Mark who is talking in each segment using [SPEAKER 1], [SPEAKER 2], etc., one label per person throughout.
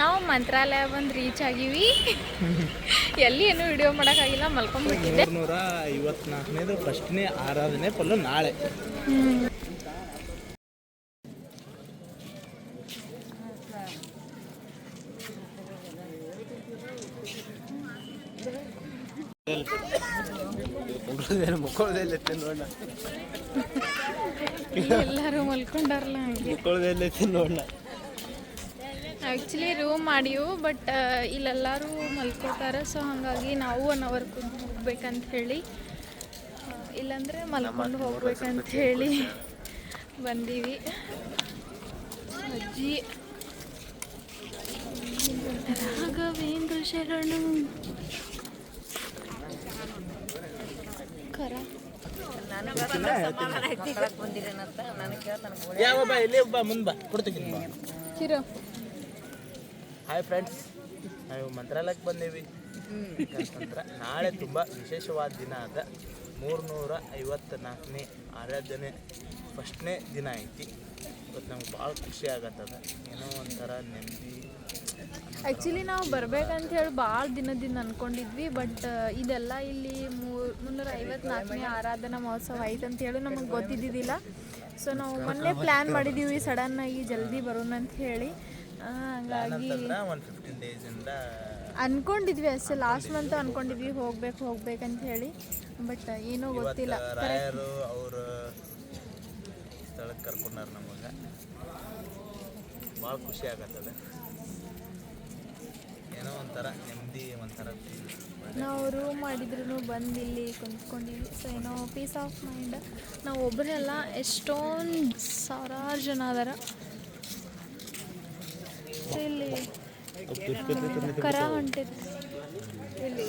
[SPEAKER 1] ನಾವು ಮಂತ್ರಾಲಯ ಬಂದು ರೀಚ್ ಆಗೀವಿ. ಎಲ್ಲಿ ಏನು ವಿಡಿಯೋ ಮಾಡೋಕ್ಕಾಗಿಲ್ಲ ಮಲ್ಕೊಂಡ್ಬಿಟ್ಟಿದ್ದೆ.
[SPEAKER 2] ನೂರ ಐವತ್ನಾಲ್ಕನೇದು ಫಸ್ಟ್ನೇ ಆರಾಧನೆ ಪಲ್ಲು ನಾಳೆ.
[SPEAKER 1] ಎಲ್ಲರೂ ಮಲ್ಕೊಂಡಾರಲ್ಲ ಹಾಗೆ.
[SPEAKER 2] ಮುಕ್ಕೊಳ್ಳೋದೆಲ್ಲ ನೋಡ
[SPEAKER 1] ಆ್ಯಕ್ಚುಲಿ ರೂಮ್ ಮಾಡಿವು ಬಟ್ ಇಲ್ಲೆಲ್ಲರೂ ಮಲ್ಕೋತಾರೆ ಸೊ ಹಾಗಾಗಿ ನಾವು ಒನ್ ಅವರ್ ಕುಂತು ಹೋಗ್ಬೇಕಂತ ಹೇಳಿ ಇಲ್ಲಾಂದರೆ ಮಲ್ಕೊಂಡು ಹೋಗ್ಬೇಕಂತ ಹೇಳಿ ಬಂದೀವಿ. ಅಜ್ಜಿ. ರಾಘವೇಂದ್ರ ಶರಣು. ಕರ.
[SPEAKER 2] ಯಾವ ಬಾ ಇಲ್ಲಿ ಬಾ ಮುಂದೆ ಬಾ ಕೊಡ್ತೀನಿ ಹಾಯ್ ಫ್ರೆಂಡ್ಸ್ ನಾವು ಮಂತ್ರಾಲಯಕ್ಕೆ ಬಂದೀವಿ. ಯಾಕಂತಂದ್ರೆ ನಾಳೆ ತುಂಬ ವಿಶೇಷವಾದ ದಿನ ಅದ. ಮೂರ್ನೂರ ಐವತ್ತ ನಾಲ್ಕನೇ ಆರಾಧನೆ ಫಸ್ಟ್ನೇ ದಿನ ಐತಿ. ಇವತ್ತು ನಮ್ಗೆ ಭಾಳ ಖುಷಿ ಆಗತ್ತದ. ಏನೋ ಒಂಥರ ನೆಮ್ಮದಿ.
[SPEAKER 1] ಆ್ಯಕ್ಚುಲಿ ನಾವು ಬರ್ಬೇಕಂತ ಹೇಳಿ ಭಾಳ ದಿನದಿಂದ ಅನ್ಕೊಂಡಿದ್ವಿ ಬಟ್ ಇದೆಲ್ಲ ಇಲ್ಲಿ ಮೂರು ಮುನ್ನೂರ ಐವತ್ನಾಲ್ಕನೇ ಆರಾಧನಾ ಮಹೋತ್ಸವ ಅಂತ ಹೇಳಿ ನಮಗೆ ಗೊತ್ತಿದ್ದಿದ್ದಿಲ್ಲ. ಸೊ ನಾವು ಮೊನ್ನೆ ಪ್ಲ್ಯಾನ್ ಮಾಡಿದ್ದೀವಿ ಸಡನ್ನಾಗಿ ಜಲ್ದಿ ಬರೋಣ ಅಂತ ಹೇಳಿ. ಹಂಗಾಗಿ
[SPEAKER 2] ಅಂತಂದ್ರೆ ಒಂದು ಫಿಫ್ಟೀನ್ ಡೇಸಿಂದ
[SPEAKER 1] ಅನ್ಕೊಂಡಿದ್ವಿ ಅಷ್ಟೇ ಲಾಸ್ಟ್ ಮಂತ್ ಅನ್ಕೊಂಡಿದ್ವಿ. ಹೋಗ್ಬೇಕು ಅಂತ ಹೇಳಿ. ಬಟ್ ಏನೋ ಗೊತ್ತಿಲ್ಲ.
[SPEAKER 2] ರಾಯರು ಅವ್ರ ಸ್ಥಳಕ್ಕೆ ಕರ್ಕೊಂಡಾರ ನಮಗೆ. ಭಾಳ ಖುಷಿ ಆಗತ್ತದ. ಏನೋ ಒಂಥರ ನೆಮ್ಮದಿ ಒಂಥರ.
[SPEAKER 1] ನಾವು ರೂಮ್ ಮಾಡಿದ್ರು ಬಂದು ಇಲ್ಲಿ ಕುಂತ್ಕೊಂಡಿವಿ ಸೊ ಏನೋ ಪೀಸ್ ಆಫ್ ಮೈಂಡ್ ನಾವು ಒಬ್ಬರಲ್ಲ ಎಷ್ಟೊಂದು ಸಾವಿರಾರು ಜನ ಅದಾರ. ಇಲ್ಲಿ ಕರ ಇಲ್ಲಿ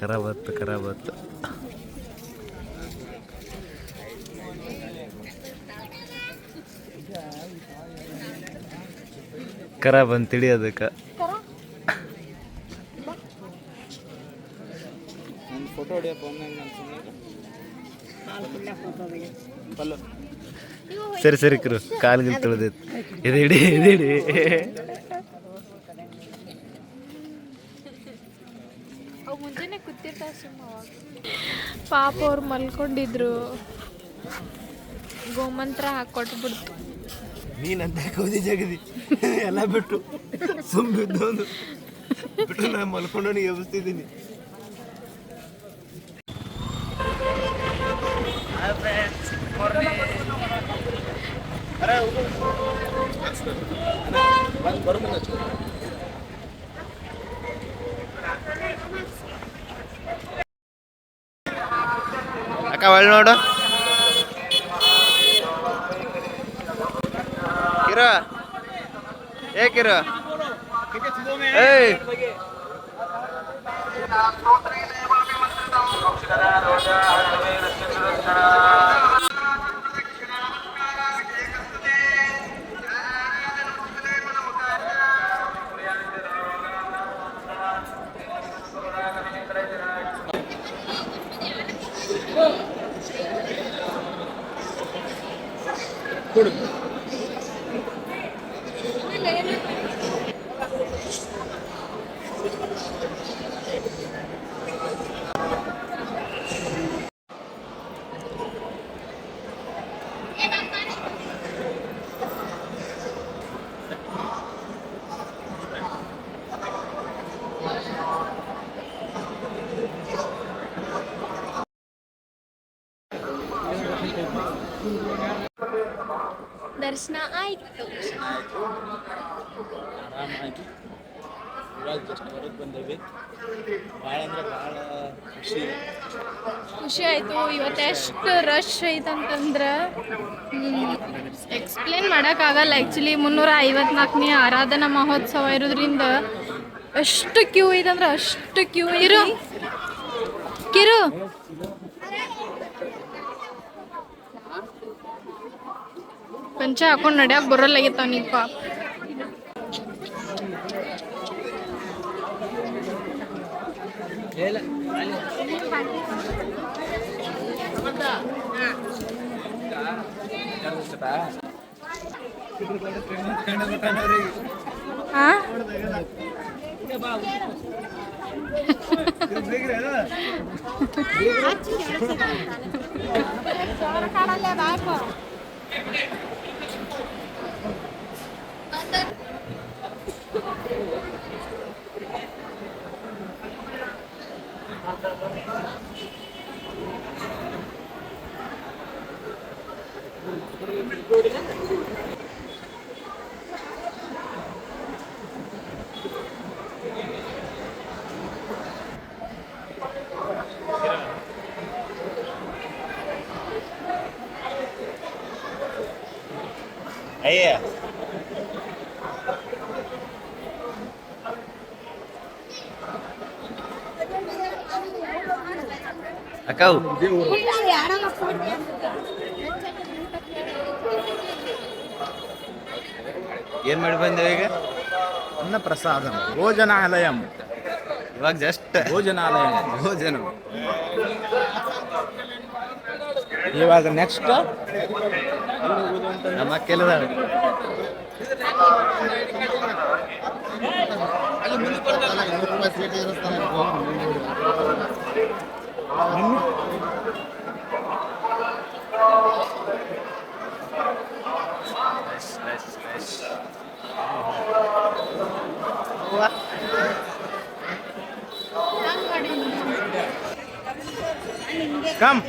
[SPEAKER 3] ಕರ ಬತ್ತು ಕರ ಬತ್ತು ಕರ ಬಂದು ತಿಳಿ ಅದಕ್ಕೆ
[SPEAKER 2] ಹೊಡಿಯಪ್ಪ ಫೋಟೋ ಹೊಡಿಯಪ್ಪ ಪಲ್ಲು.
[SPEAKER 3] ಸರಿ ಸರಿ ಕರು ಕಾಲ್ಗಿಲ್ ಗಿಲ್ ಇದು ಇಡಿ ಇದು
[SPEAKER 1] ಪಾಪ ಅವ್ರು ಮಲ್ಕೊಂಡಿದ್ರು. ಗೋಮಂತ್ರ ಹಾಕೊಟ್ಬಿಡ್ತು.
[SPEAKER 2] ನೀನಂತ ಕೌದಿ ಜಗದಿ. ಎಲ್ಲ ಬಿಟ್ಟು ಸುಮ್ ಬಿದ್ದವನು. ಬಿಟ್ಟು ನಾನು ಮಲ್ಕೊಂಡು ಎಬ್ಬಿಸ್ತಿದ್ದೀನಿ.
[SPEAKER 3] ಅಕ್ಕ ಒಳ್ಳೆ ನೋಡು. ಕಿರೋ. ಏ ಕಿರೋ. ಏಯ್.
[SPEAKER 1] これ ದರ್ಶನ ಆಯ್ತು
[SPEAKER 2] ಆರಾಮಾಗಿ ಬಂದೇವಿ ಭಾಳ ಅಂದ್ರೆ ಭಾಳ ಖುಷಿ
[SPEAKER 1] ಖುಷಿ ಆಯಿತು, ಇವತ್ತು ಎಷ್ಟು ರಶ್ ಐತಂತಂದ್ರೆ ಎಕ್ಸ್ಪ್ಲೇನ್ ಮಾಡೋಕ್ಕಾಗಲ್ಲ. ಆ್ಯಕ್ಚುಲಿ ಮುನ್ನೂರ ಐವತ್ನಾಲ್ಕನೇ ಆರಾಧನಾ ಮಹೋತ್ಸವ ಇರೋದ್ರಿಂದ ಎಷ್ಟು ಕ್ಯೂ ಅಂದ್ರೆ ಅಷ್ಟು ಕ್ಯೂ ಇರು. ಕಿರು. ಪಂಚ ಹಾಕೊಂಡು ನಡ್ಯಾಕ ಬರೋಲ್ಲಾಗಿತ್ತು ಅವನಿಗೆ ಪಾಪ. ಹಾ
[SPEAKER 3] ಅಯ್ಯ ಅಕ್ಕವು ಏನ್ ಮಾಡಿ ಬಂದೆ ಈಗ?
[SPEAKER 2] ಅನ್ನ ಪ್ರಸಾದ. ಭೋಜನಾಲಯ.
[SPEAKER 3] ಇವಾಗ ಜಸ್ಟ್
[SPEAKER 2] ಭೋಜನಾಲಯ.
[SPEAKER 3] ಭೋಜನ.
[SPEAKER 2] ಇವಾಗ ನೆಕ್ಸ್ಟ್
[SPEAKER 3] ನಮ್ಮ Nice, nice, nice. Come.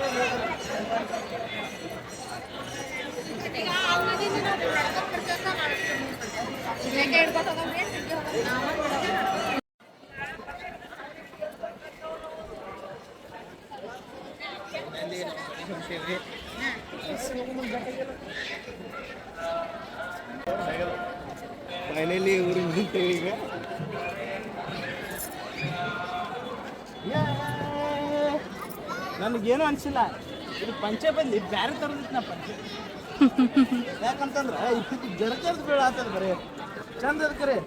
[SPEAKER 3] Come. ಅಕ್ಕೆಲ್ಲದ
[SPEAKER 2] ಕಮ್
[SPEAKER 3] ಫೈನಲಿ ಊರಿಗೆ ಬಂತೇವೆ ಈಗ
[SPEAKER 2] ನನಗೇನು ಅನ್ಸಿಲ್ಲ. ಇದು ಪಂಚೆ ಬಂದು ಬ್ಯಾರೆ ತರದಿತ್ತು ನಾ ಪಂಚೆ. ಯಾಕಂತಂದ್ರೆ ಇದಕ್ಕೆ ಜಡಕರ್ದು ಬೇಡ ಆತದ ಬರೀ. ಚಂದ ಅದ ಕರೆ.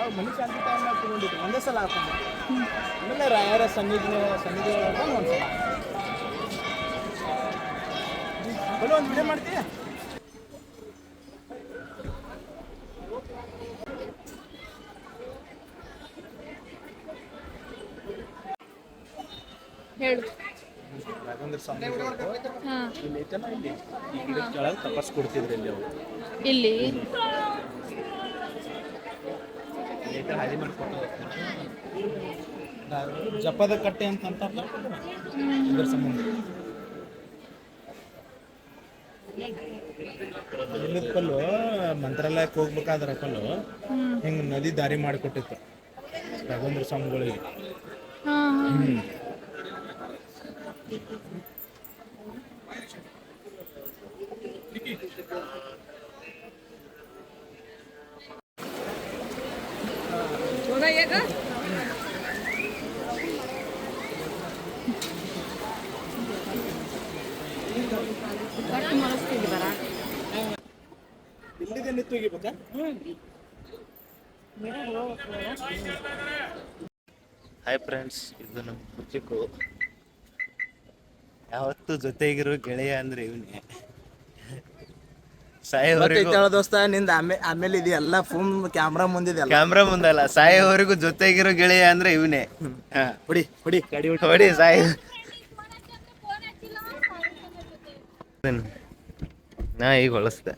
[SPEAKER 2] ಅವಾಗ ಮನುಷ್ಯ ಶಾಂತಿ ಟೈಮ್ ತಗೊಂಡಿದ್ದು ಒಂದೇ ಸಲ ಹಾಕೊಂಡು ಆಮೇಲೆ ರಾಯರ ಸನ್ನಿಧಿ ಸನ್ನಿಧಿ ಒಳಗೆ ಒಂದ್ಸಲ. ಬರೀ ಒಂದು ವಿಡಿಯೋ ಮಾಡ್ತೀಯ?
[SPEAKER 1] ಹೇಳು.
[SPEAKER 2] ಇಲ್ಲಿ? ಇಲ್ಲಿ ಹಾದಿ ಮಾಡ್ಕೊಂಡು ಜಪದ ಕಟ್ಟೆ ಅಂತ ಅಂತಾರಲ್ಲ? ಇದ್ರ ಸಂಬಂಧ. ಇಲ್ಲದ ಕಲ್ಲು ಮಂತ್ರಾಲಯಕ್ಕೆ ಹೋಗ್ಬೇಕಾದ್ರ ಕಲ್ಲು ಹಿಂಗ ನದಿ ದಾರಿ ಮಾಡಿಕೊಟ್ಟಿತ್ತು. ರಘುಂದ್ರ ಸ್ವಾಮಿಗಳಿಗೆ. ಹ್ಮ್ ನಿಂತು ಹೋಗಿಬೇಕಾ
[SPEAKER 3] ಹಾಯ್ ಫ್ರೆಂಡ್ಸ್ ಇದು ನಮ್ಮ ಕುಚಿಕು ಯಾವತ್ತು ಜೊತೆಗಿರೋ ಗೆಳೆಯ ಅಂದ್ರೆ ಇವನೇ. ಸಾಯೋವರೆಗೂ
[SPEAKER 2] ದೋಸ್ತ? ನಿಂದ ಆಮೇಲೆ ಆಮೇಲೆ ಇದೆಲ್ಲ ಫೋನ್ ಕ್ಯಾಮ್ರಾ ಮುಂದಿದೆ
[SPEAKER 3] ಕ್ಯಾಮ್ರಾ ಮುಂದಲ್ಲ ಸಾಯೋವರೆಗೂ ಜೊತೆಗಿರೋ ಗೆಳೆಯ ಅಂದ್ರೆ ಇವನೇ. ಹಾ.
[SPEAKER 2] ಹೊಡಿ ಹೊಡಿ ಗಾಡಿ ಹೊಡಿ
[SPEAKER 3] ಸಾಯಿ. ನಾ ಈಗ ಹೊಳಸ್ದೆ.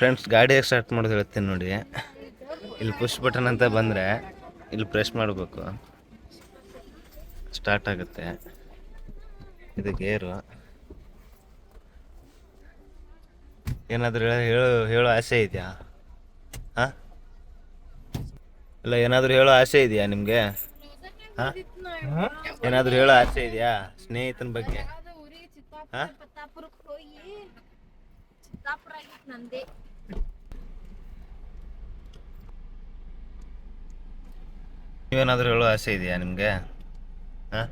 [SPEAKER 3] ಫ್ರೆಂಡ್ಸ್ ಗಾಡಿ ಸ್ಟಾರ್ಟ್ ಮಾಡೋದು ಹೇಳ್ತೀನಿ ನೋಡಿ. ಇಲ್ಲಿ ಪುಷ್ ಬಟನ್ ಅಂತ ಬಂದರೆ ಇಲ್ಲಿ ಪ್ರೆಸ್ ಮಾಡಬೇಕು. ಸ್ಟಾರ್ಟ್ ಆಗುತ್ತೆ. ಇದು ಗೇರು ಏನಾದರೂ ಹೇಳೋ ಹೇಳೋ ಆಸೆ ಇದೆಯಾ? ಹಾಂ? ಇಲ್ಲ ಏನಾದರೂ ಹೇಳೋ ಆಸೆ ಇದೆಯಾ ನಿಮಗೆ? ಹಾಂ? ಏನಾದರೂ ಹೇಳೋ ಆಸೆ ಇದೆಯಾ ಸ್ನೇಹಿತನ ಬಗ್ಗೆ? ಹಾ?
[SPEAKER 1] ಚಿತ್ತಾಪುರಕ್ಕೆ ಹೋಗಿ ಚಿತ್ತಾಪುರ ಆಗಿತ್ತು ನಂದೇ
[SPEAKER 3] ನೀವೇನಾದರೂ ಹೇಳೋ ಆಸೆ ಇದೆಯಾ ನಿಮಗೆ? ಹಾಂ?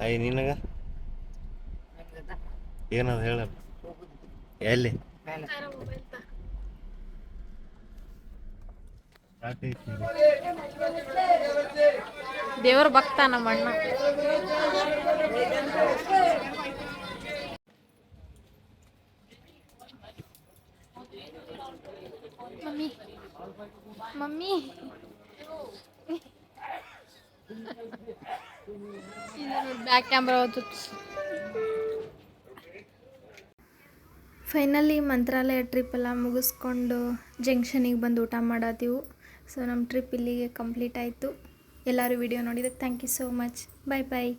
[SPEAKER 3] ಅಯ್ಯ ನಿನಗ? ಏನಾದ್ರು ಹೇಳ. ಎಲ್ಲಿ?
[SPEAKER 1] ದೇವ್ರ ಭಕ್ತ ನಮ್ಮ ಅಣ್ಣ mummy. Back camera finally Mantralaya trip ಎಲ್ಲ ಮುಗಿಸ್ಕೊಂಡು ಜಂಕ್ಷನಿಗೆ ಬಂದು ಊಟ ಮಾಡತ್ತೀವು ಸೊ ನಮ್ಮ ಟ್ರಿಪ್ ಇಲ್ಲಿಗೆ ಕಂಪ್ಲೀಟ್ ಆಯಿತು. ಎಲ್ಲರೂ ವಿಡಿಯೋ ನೋಡಿದ್ದಕ್ಕೆ thank you so much bye bye